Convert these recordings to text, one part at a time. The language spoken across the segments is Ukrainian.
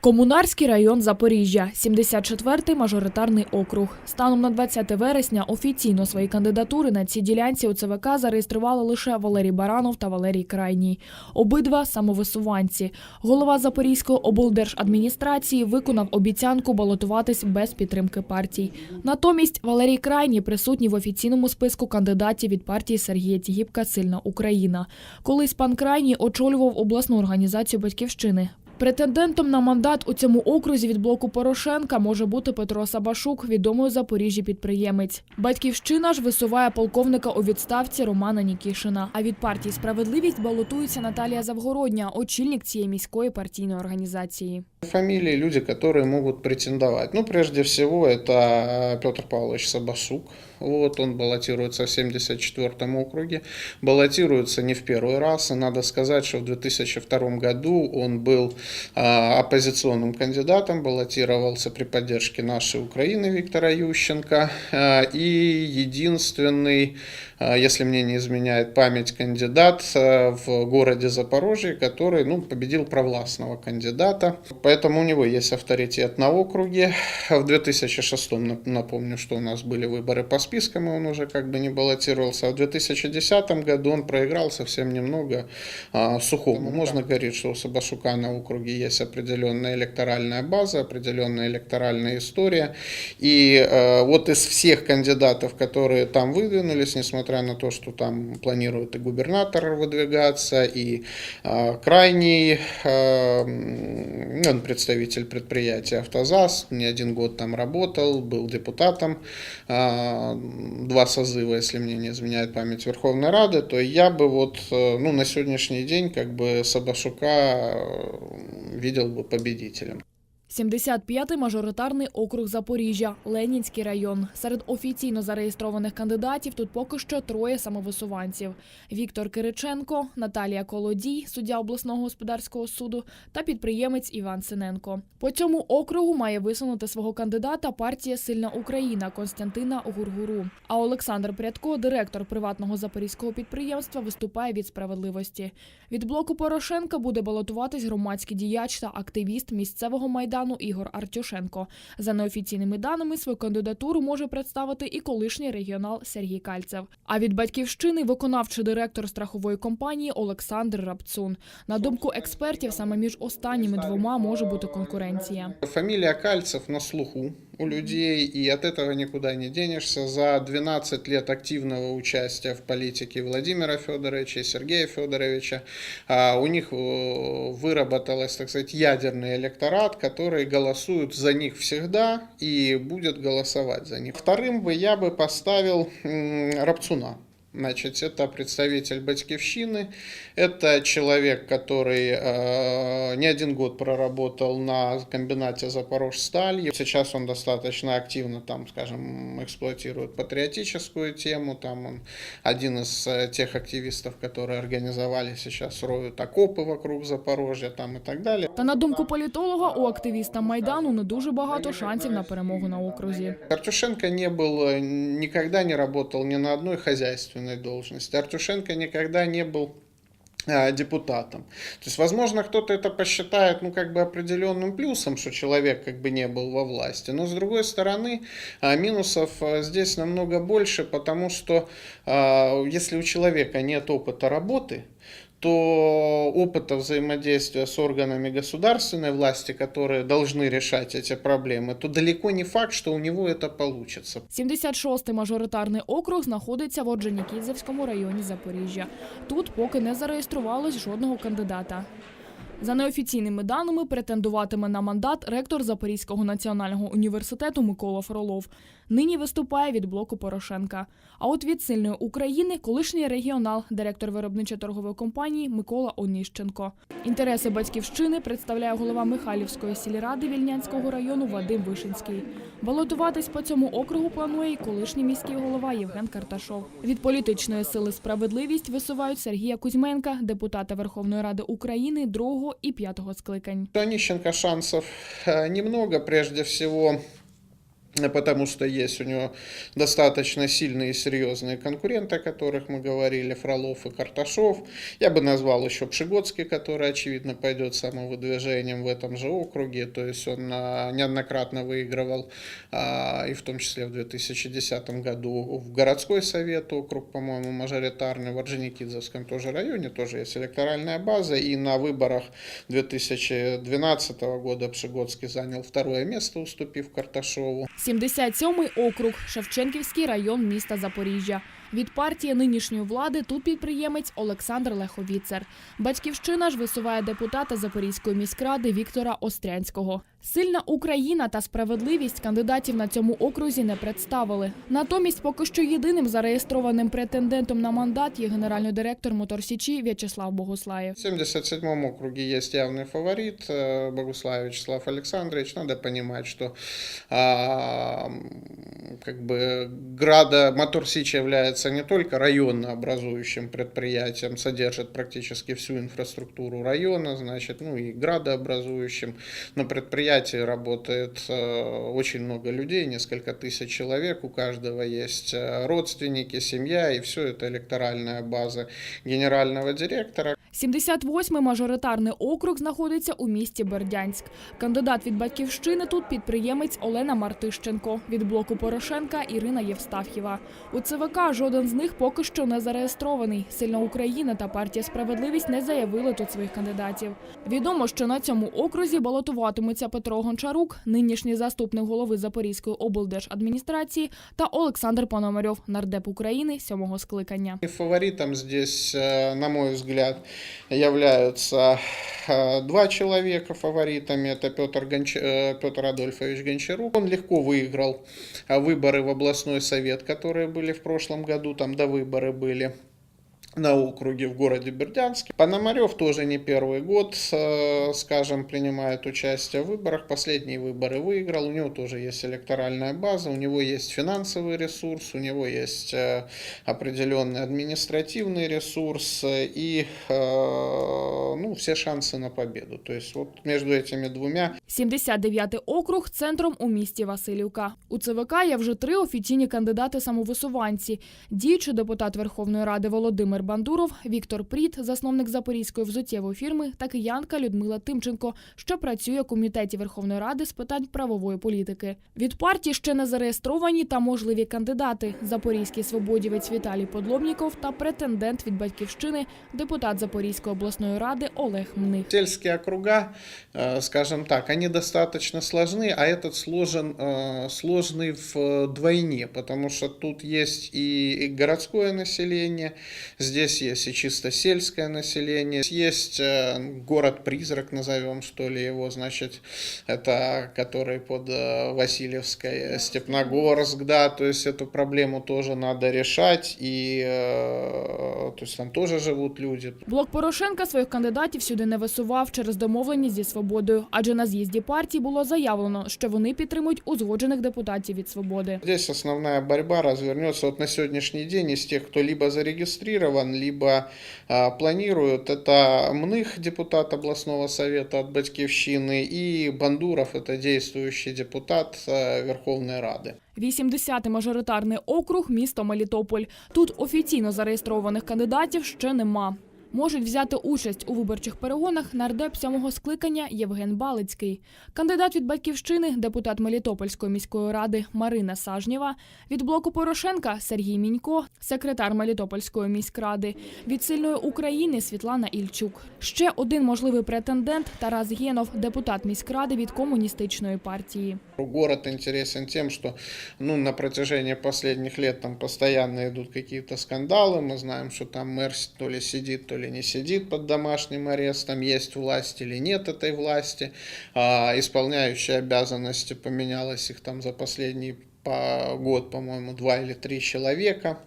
Комунарський район Запоріжжя, 74-й мажоритарний округ. Станом на 20 вересня офіційно свої кандидатури на цій ділянці у ЦВК зареєстрували лише Валерій Баранов та Валерій Крайній. Обидва самовисуванці. Голова Запорізької облдержадміністрації виконав обіцянку балотуватись без підтримки партій. Натомість Валерій Крайній присутній в офіційному списку кандидатів від партії Сергія Тігіпка Сильна Україна. Колись пан Крайній очолював обласну організацію батьківщини. Претендентом на мандат у цьому окрузі від блоку Порошенка може бути Петро Сабашук, відомий у Запоріжжі підприємець. Батьківщина ж висуває полковника у відставці Романа Нікішина. А від партії Справедливість балотується Наталія Завгородня, очільник цієї міської партійної організації. Фамилии, люди, которые могут претендовать. Ну, прежде всего, это Петр Павлович Сабасук. Вот, он баллотируется в 74-м округе. Баллотируется не в первый раз. И надо сказать, что в 2002 году он был а, оппозиционным кандидатом, баллотировался при поддержке нашей Украины Виктора Ющенко. А, и единственный, а, если мне не изменяет память, кандидат а, в городе Запорожье, который ну, победил провластного кандидата. Поэтому у него есть авторитет на округе. В 2006 нап- напомню, что у нас были выборы по спискам, и он уже как бы не баллотировался. А в 2010 году он проиграл совсем немного а, Сухому. Можно говорить, что у Сабашука на округе есть определенная электоральная база, определенная электоральная история. И э, вот из всех кандидатов, которые там выдвинулись, несмотря на то, что там планирует и губернатор выдвигаться, и э, крайний э, м, он представитель предприятия «Автозас», не один год там работал, был депутатом, э, два созыва, если мне не изменяет память Верховной Рады, то я бы вот э, ну, на сегодняшний день как бы Сабашука э, видел бы победителем. 75-й мажоритарний округ Запоріжжя, Ленінський район. Серед офіційно зареєстрованих кандидатів тут поки що троє самовисуванців: Віктор Кириченко, Наталія Колодій, суддя обласного господарського суду, та підприємець Іван Синенко. По цьому округу має висунути свого кандидата партія Сильна Україна Константина Гургуру. А Олександр Прядко, директор приватного запорізького підприємства, виступає від справедливості. Від блоку Порошенка буде балотуватись громадський діяч та активіст місцевого майдану Ігор Артюшенко. За неофіційними даними, свою кандидатуру може представити і колишній регіонал Сергій Кальцев. А від батьківщини виконавчий директор страхової компанії Олександр Рабцун. На думку експертів, саме між останніми двома може бути конкуренція. Фамілія Кальцев на слуху у людей, и от этого никуда не денешься. За 12 лет активного участия в политике Владимира Федоровича и Сергея Федоровича а, у них э, выработалось, так сказать, ядерный электорат, который голосует за них всегда и будет голосовать за них. Вторым бы я бы поставил м, Рабцуна. Значит, это представитель Батькивщины, это человек, который э, не один год проработал на комбинате Запорожсталь. Сейчас он достаточно активно там, скажем, эксплуатирует патриотическую тему. Там он один из э, тех активистов, которые организовали сейчас роют окопы вокруг Запорожья там и так далее. Та на думку політолога, у активіста майдану не дуже багато шансів на перемогу на окрузі. Артюшенко не был, э, никогда не работал ни на одной хозяйственной должности. Артюшенко никогда не был а, депутатом. То есть, возможно, кто-то это посчитает, ну, как бы определенным плюсом, что человек как бы не был во власти. Но, с другой стороны, а, минусов а, здесь намного больше, потому что а, если у человека нет опыта работы, то опыта взаимодействия с органами государственной власти, которые должны решать эти проблемы, то далеко не факт, что у него это получится. 76-й мажоритарний округ знаходиться в Орджонікідзевському районі Запоріжжя. Тут поки не зареєструвалось жодного кандидата. За неофіційними даними, претендуватиме на мандат ректор Запорізького національного університету Микола Фролов. Нині виступає від блоку Порошенка. А от від сильної України колишній регіонал, директор виробничо-торгової компанії Микола Оніщенко. Інтереси батьківщини представляє голова Михайлівської сільради Вільнянського району Вадим Вишинський. Балотуватись по цьому округу планує й колишній міський голова Євген Карташов. Від політичної сили справедливість висувають Сергія Кузьменка, депутата Верховної Ради України другого і п'ятого скликань. У Онищенко шансов э, немного, прежде всего э, потому что есть у него достаточно сильные и серьезные конкуренты, о которых мы говорили, Фролов и Карташов. Я бы назвал еще Пшигодский, который, очевидно, пойдет самовыдвижением в этом же округе, то есть он а, неоднократно выигрывал, а, и в том числе в 2010 году в городской совет округ, по-моему, мажоритарный, в Орджоникидзевском тоже районе, тоже есть электоральная база, и на выборах 2012 года Пшигодский занял второе место, уступив Карташову. 77-й округ, Шевченківський район міста Запоріжжя. Від партії нинішньої влади тут підприємець Олександр Леховіцер. Батьківщина ж висуває депутата Запорізької міськради Віктора Острянського. Сильна Україна та справедливість кандидатів на цьому окрузі не представили. Натомість, поки що єдиним зареєстрованим претендентом на мандат є генеральний директор Моторсічі В'ячеслав Богуслаєв. В 77 округе есть явный фаворит э, Богуслав Вячеслав Александрович. Надо понимать, что а, м, как бы Града Мотор Сич является не только районно образующим предприятием, содержит практически всю инфраструктуру района, значит, ну и градообразующим, но предприятие работает э, очень много людей, несколько тысяч человек, у каждого есть э, родственники, семья, и все это электоральная база генерального директора, 78-й мажоритарний округ знаходиться у місті Бердянськ. Кандидат від батьківщини тут підприємець Олена Мартищенко. Від блоку Порошенка Ірина Євстаф'єва. У ЦВК жоден з них поки що не зареєстрований. Сильна Україна та партія Справедливість не заявили тут своїх кандидатів. Відомо, що на цьому окрузі балотуватимуться Петро Гончарук, нинішній заступник голови Запорізької облдержадміністрації, та Олександр Пономарьов, нардеп України сьомого скликання. Фаворитом здесь, э, на мой взгляд, являются э, два человека фаворитами. Это Петр, Гонч... э, Петр Адольфович Гончарук. Он легко выиграл э, выборы в областной совет, которые были в прошлом году, там до выборы были на округе в городе Бердянске. Пономарев тоже не первый год, э, скажем, принимает участие в выборах. Последние выборы выиграл. У него тоже есть электоральная база, у него есть финансовый ресурс, у него есть э, определенный административный ресурс э, и э, ну, все шансы на победу. То есть вот между этими двумя 79-й округ центром у місті Васильівка. У ЦВК є вже три офіційні кандидати-самовисуванці. Діючий депутат Верховної Ради Володимир Бандуров, Віктор Пріт, засновник запорізької взуттєвої фірми, та киянка Людмила Тимченко, що працює у комітеті Верховної Ради з питань правової політики. Від партії ще не зареєстровані та можливі кандидати: запорізький свободівець Віталій Подлобніков та претендент від батьківщини, депутат Запорізької обласної ради Олег Мних. Сельские округа, э, скажем так, они достаточно сложны, а этот сложен, э, сложный вдвойне, потому что тут есть и и городское население, здесь есть и чисто сельское население, есть э, город-призрак, назовем что ли его, значит, это который под э, Васильевской, Степногорск, да, то есть эту проблему тоже надо решать, и э, то есть там тоже живут люди, Блок Порошенка своїх кандидатів сюди не висував через домовленість зі свободою, адже на з'їзді партії було заявлено, що вони підтримують узгоджених депутатів від свободи. Здесь основная борьба развернется вот на сегодняшний день из тех, кто либо зарегистрирован, либо а, планирует. Это Мных, депутат областного совета от Батькивщины, и Бандуров, это действующий депутат а, Верховной Рады. 80-й мажоритарний округ місто Мелітополь. Тут офіційно зареєстрованих кандидатів ще нема. Можуть взяти участь у виборчих перегонах нардеп сьомого скликання Євген Балицький, кандидат від батьківщини, депутат Мелітопольської міської ради Марина Сажнєва, від блоку Порошенка Сергій Мінько, секретар Мелітопольської міськради, від сильної України Світлана Ільчук. Ще один можливий претендент Тарас Гєнов, депутат міськради від комуністичної партії. Город интересен тем, что ну, на протяжении последних лет там постоянно идут какие-то скандалы. Мы знаем, что там мэр то ли сидит, то ли не сидит под домашним арестом, есть власть или нет этой власти. А, исполняющие обязанности поменялось их там за последний по- год, по-моему, два или три человека.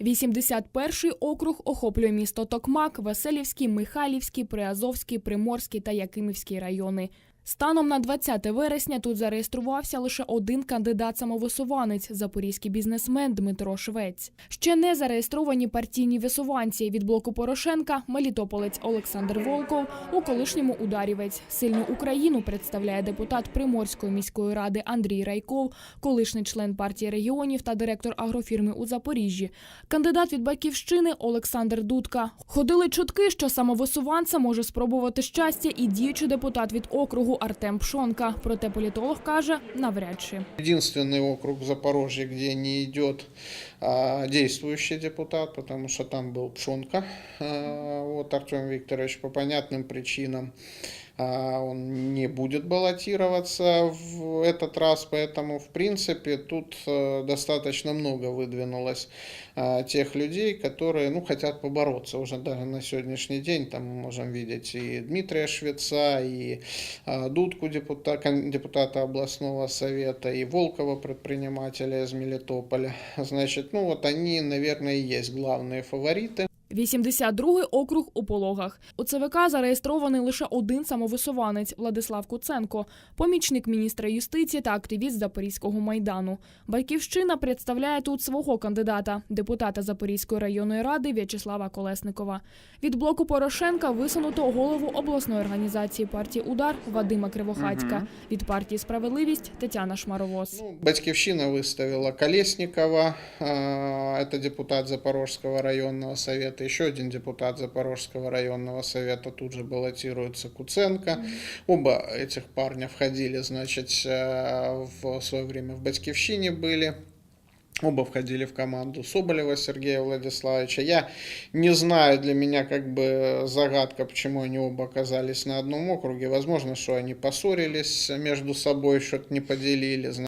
81-й округ охоплює місто Токмак, Василівський, Михайлівський, Приазовський, Приморський та Якимівський райони. Станом на 20 вересня тут зареєструвався лише один кандидат-самовисуванець – запорізький бізнесмен Дмитро Швець. Ще не зареєстровані партійні висуванці від блоку Порошенка, мелітополець Олександр Волков, у колишньому ударівець. Сильну Україну представляє депутат Приморської міської ради Андрій Райков, колишній член партії регіонів та директор агрофірми у Запоріжжі. Кандидат від батьківщини Олександр Дудка. Ходили чутки, що самовисуванця може спробувати щастя і діючий депутат від округу Артем Пшонка. Проте політолог каже, навряд чи. Единственный округ в Запорожье, где не идет а, действующий депутат, потому что там был Пшонка, а, вот Артем Викторович по понятным причинам а, Он не будет баллотироваться в этот раз, поэтому в принципе тут э, достаточно много выдвинулось а, тех людей, которые ну, хотят побороться уже даже на сегодняшний день. Там мы можем видеть и Дмитрия Швеца, и а, Дудку, депутата, депутата областного совета, и Волкова, предпринимателя из Мелитополя. Значит, ну вот они, наверное, и есть главные фавориты. 82-й округ у пологах. У ЦВК зареєстрований лише один самовисуванець Владислав Куценко, помічник міністра юстиції та активіст Запорізького майдану. Батьківщина представляє тут свого кандидата, депутата Запорізької районної ради В'ячеслава Колесникова. Від блоку Порошенка висунуто голову обласної організації партії Удар Вадима Кривохатька. Від партії Справедливість Тетяна Шмаровоз. Ну, Батькивщина выставила Колесникова, а, депутат Запорожского районного совета, еще один депутат Запорожского районного совета тут же баллотируется Куценко. Оба этих парня входили, значит, э, в свое время в Батькивщине были. Оба входили в команду Соболева Сергея Владиславовича. Я не знаю, для меня как бы загадка, почему они оба оказались на одном округе. Возможно, что они поссорились между собой, что-то не поделили.